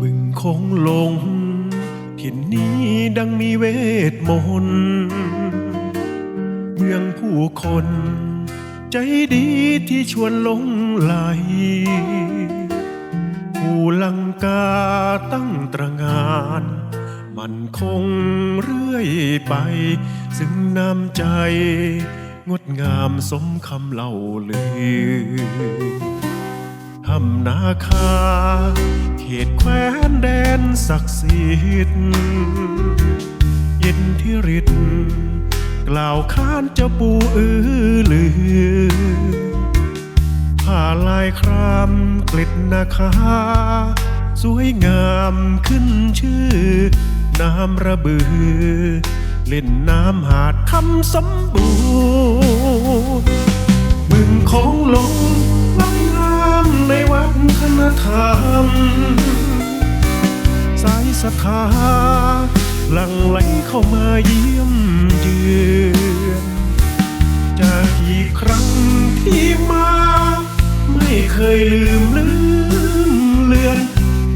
บึงคงหลงถิ่นนี้ ดังมีเวทมนต์เมืองผู้คน ใจดีที่ชวนหลงไหล ผู้ลังกาตั้งตระงาน มันคงเรื่อยไป ซึ่งน้ำใจ งดงามสมคำเล่าลือำนาคา เขตแคว้นแดนศักดิ์สิทธิ์ยินที่ริดกล่าวค้านเจ้าปูอือลือผ้าลายครามกลิดนาคา สวยงามขึ้นชื่อ น้ำระบือ เล่นน้ำหาดคำสมบูรณ์บึงของลงงดงาม วัฒนธรรม สายศรัทธาหลั่งไหลเข้ามาเยี่ยมเยือนจากกี่ครั้งที่มา ไม่เคยลืมลืมเลือน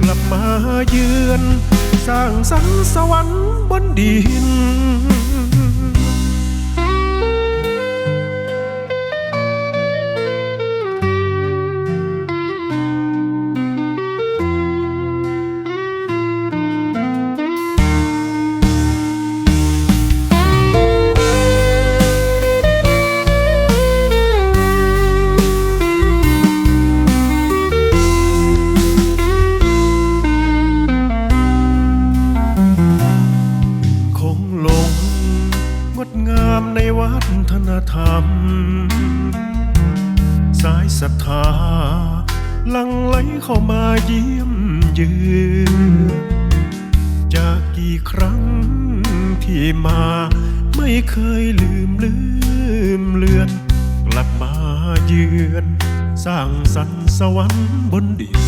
กลับมาเยือน สร้างสรรค์สวรรค์บนดิน ดงามในวัฒนธรรม สายศรัทธาลังไหลเข้ามาเยี่ยมเยือนจากกี่ครั้งที่มาไม่เคยลืมลืมเลือน กลับมาเยือน สร้างสรรค์สวรรค์บนดิน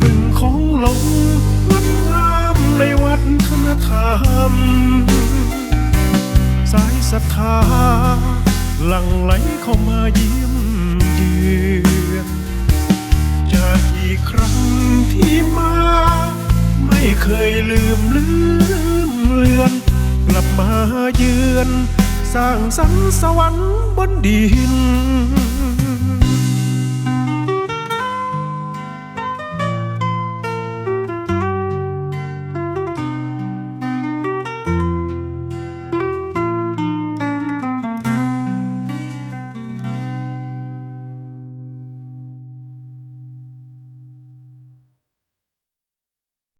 พึ่งของหลงายศรัทธาหลั่งไหลเข้ามาเยี่ยมเยือนจากอีกครั้งที่มา ไม่เคยลืมลืมเลือน กลับมาเยือน สร้างสรรค์สวรรค์บนดิน